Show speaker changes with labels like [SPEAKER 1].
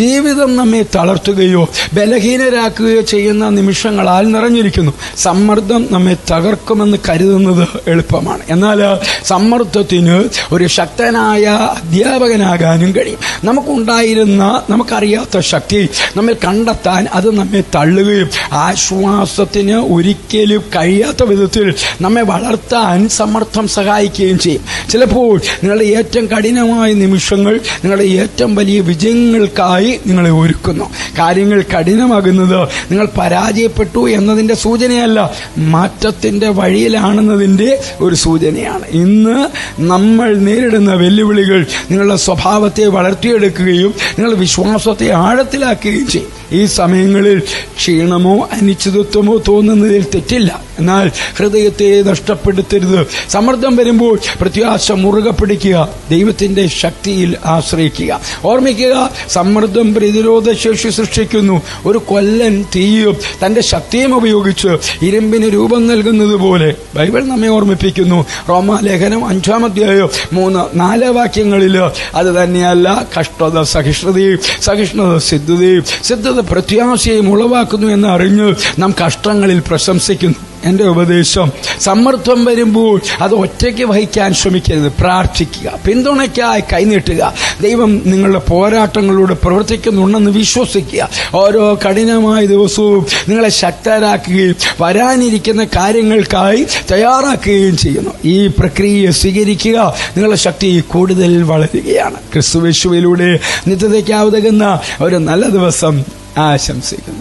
[SPEAKER 1] ജീവിതം നമ്മെ തളർത്തുകയോ ബലഹീനരാക്കുകയോ ചെയ്യുന്ന നിമിഷങ്ങളാൽ നിറഞ്ഞിരിക്കുന്നു. സമ്മർദ്ദം നമ്മെ തകർക്കുമെന്ന് കരുതുന്നത് എളുപ്പമാണ്. എന്നാൽ സമ്മർദ്ദത്തിന് ഒരു ശക്തനായ അധ്യാപകനാകാനും കഴിയും. നമുക്കുണ്ടായിരുന്ന നമുക്കറിയാത്ത ശക്തി നമ്മിൽ കണ്ടെത്താൻ അത് നമ്മെ തള്ളുകയും ആശ്വാസത്തിന് ഒരിക്കലും കഴിയാത്ത വിധത്തിൽ നമ്മെ വളർത്താൻ സമ്മർദ്ദം സഹായിക്കുകയും ചെയ്യും. ചിലപ്പോൾ നിങ്ങളുടെ ഏറ്റവും കഠിനമായ നിമിഷങ്ങൾ നിങ്ങളുടെ ഏറ്റവും വലിയ വിജയങ്ങൾക്കായി നിങ്ങളെ ഒരുക്കുന്നു. കാര്യങ്ങൾ കഠിനമാകുന്നത് നിങ്ങൾ പരാജയപ്പെട്ടു എന്നതിന്റെ സൂചനയല്ല മാറ്റത്തിന്റെ വഴിയിലാണെന്നതിന്റെ ഒരു സൂചനയാണ്. ഇന്ന് നമ്മൾ നേരിടുന്ന വെല്ലുവിളികൾ നിങ്ങളുടെ സ്വഭാവത്തെ വളർത്തിയെടുക്കുകയും നിങ്ങളുടെ വിശ്വാസത്തെ ആഴത്തിലാക്കുകയും ചെയ്യും. ഈ സമയങ്ങളിൽ ക്ഷീണമോ അനിശ്ചിതത്വമോ തോന്നുന്നതിൽ തെറ്റില്ല. എന്നാൽ ഹൃദയത്തെ നഷ്ടപ്പെടുത്തരുത്. സമ്മർദ്ദം വരുമ്പോൾ പ്രത്യാശ മുറുകെ പിടിക്കുക. ദൈവത്തിന്റെ ശക്തിയിൽ ആശ്രയിക്കുക. ഓർമ്മിക്കുക സമ്മർദ്ദം പ്രതിരോധ ശേഷി സൃഷ്ടിക്കുന്നു. ഒരു കൊല്ലൻ തീയും തന്റെ ശക്തിയും ഉപയോഗിച്ച് ഇരുമ്പിന് രൂപം നൽകുന്നത് പോലെ. ബൈബിൾ നമ്മെ ഓർമ്മിപ്പിക്കുന്നു. റോമാലേഖനം അഞ്ചാം അധ്യായം മൂന്ന് നാല് വാക്യങ്ങളിൽ അത് തന്നെയല്ല കഷ്ടത സഹിഷ്ണുതയും സഹിഷ്ണുത സിദ്ധതയും. സിദ്ധത പ്രത്യാശയും ഉളവാക്കുന്നു എന്ന് അറിഞ്ഞ് നാം കഷ്ടങ്ങളിൽ പ്രശംസിക്കുന്നു. എന്റെ ഉപദേശം സമ്മർദ്ദം വരുമ്പോൾ അത് ഒറ്റയ്ക്ക് വഹിക്കാൻ ശ്രമിക്കരുത്. പ്രാർത്ഥിക്കുക പിന്തുണയ്ക്കായി കൈനീട്ടുക. ദൈവം നിങ്ങളുടെ പോരാട്ടങ്ങളിലൂടെ പ്രവർത്തിക്കുന്നുണ്ടെന്ന് വിശ്വസിക്കുക. ഓരോ കഠിനമായ ദിവസവും നിങ്ങളെ ശക്തരാക്കുകയും വരാനിരിക്കുന്ന കാര്യങ്ങൾക്കായി തയ്യാറാക്കുകയും ചെയ്യുന്നു. ഈ പ്രക്രിയയെ സ്വീകരിക്കുക നിങ്ങളുടെ ശക്തി കൂടുതൽ വളരുകയാണ്. ക്രിസ്തുവേശുവിലൂടെ നിത്യതയ്ക്കാവുതകുന്ന ഒരു നല്ല ദിവസം ആശംസിക്കുന്നു.